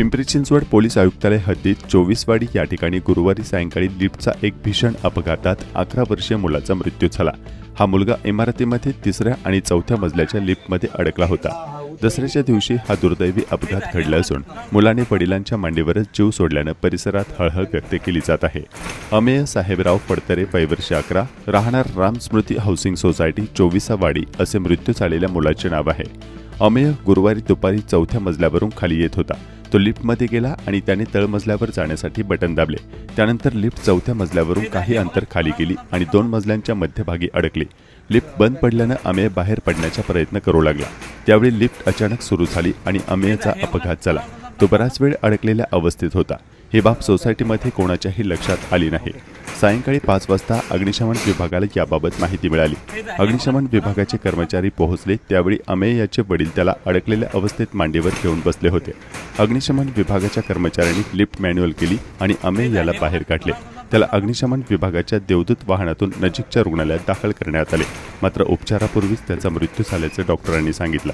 Pimpri Chinchwad police आयुक्तालय हद्दीत चोवीसवाडी या ठिकाणी गुरुवारी सायंकाळी लिफ्टचा एक भीषण अपघातात अकरा वर्षीय मुलाचा मृत्यू झाला. हा मुलगा इमारतीमध्ये तिसऱ्या आणि चौथ्या मजल्याच्या लिफ्टमध्ये अडकला होता. दसऱ्याच्या दिवशी हा दुर्दैवी अपघात घडला असून मुलाने वडिलांच्या मांडीवरच जीव सोडल्यानं परिसरात हळहळ व्यक्त केली जात आहे. अमेय साहेबराव पडतरे पैवर्षी अकरा राहणार राम स्मृती हाऊसिंग सोसायटी चोवीसा वाडी असे मृत्यू झालेल्या मुलाचे नाव आहे. अमेय गुरुवारी दुपारी चौथ्या मजल्यावरून खाली येत होता. तो लिफ्टमध्ये गेला आणि त्याने तळमजल्यावर जाण्यासाठी बटन दाबले. त्यानंतर लिफ्ट चौथ्या मजल्यावरून काही अंतर खाली गेली आणि दोन मजल्यांच्या मध्यभागी अडकली. लिफ्ट बंद पडल्यानं अमेय बाहेर पडण्याचा प्रयत्न करू लागला. त्यावेळी लिफ्ट अचानक सुरू झाली आणि अमेयचा अपघात झाला. तो बराच वेळ अडकलेल्या अवस्थेत होता. ही बाब सोसायटीमध्ये कोणाच्याही लक्षात आली नाही. सायंकाळी पाच वाजता अग्निशमन विभागाला याबाबत माहिती मिळाली. अग्निशमन विभागाचे कर्मचारी पोहोचले त्यावेळी अमेय याचे वडील त्याला अडकलेल्या अवस्थेत मांडीवर घेऊन बसले होते. अग्निशमन विभागाच्या कर्मचाऱ्यांनी लिफ्ट मॅन्युअल केली आणि अमेय याला बाहेर काढले. त्याला अग्निशमन विभागाच्या देवदूत वाहनातून नजीकच्या रुग्णालयात दाखल करण्यात आले. मात्र उपचारापूर्वीच त्याचा मृत्यू झाल्याचं डॉक्टरांनी सांगितलं.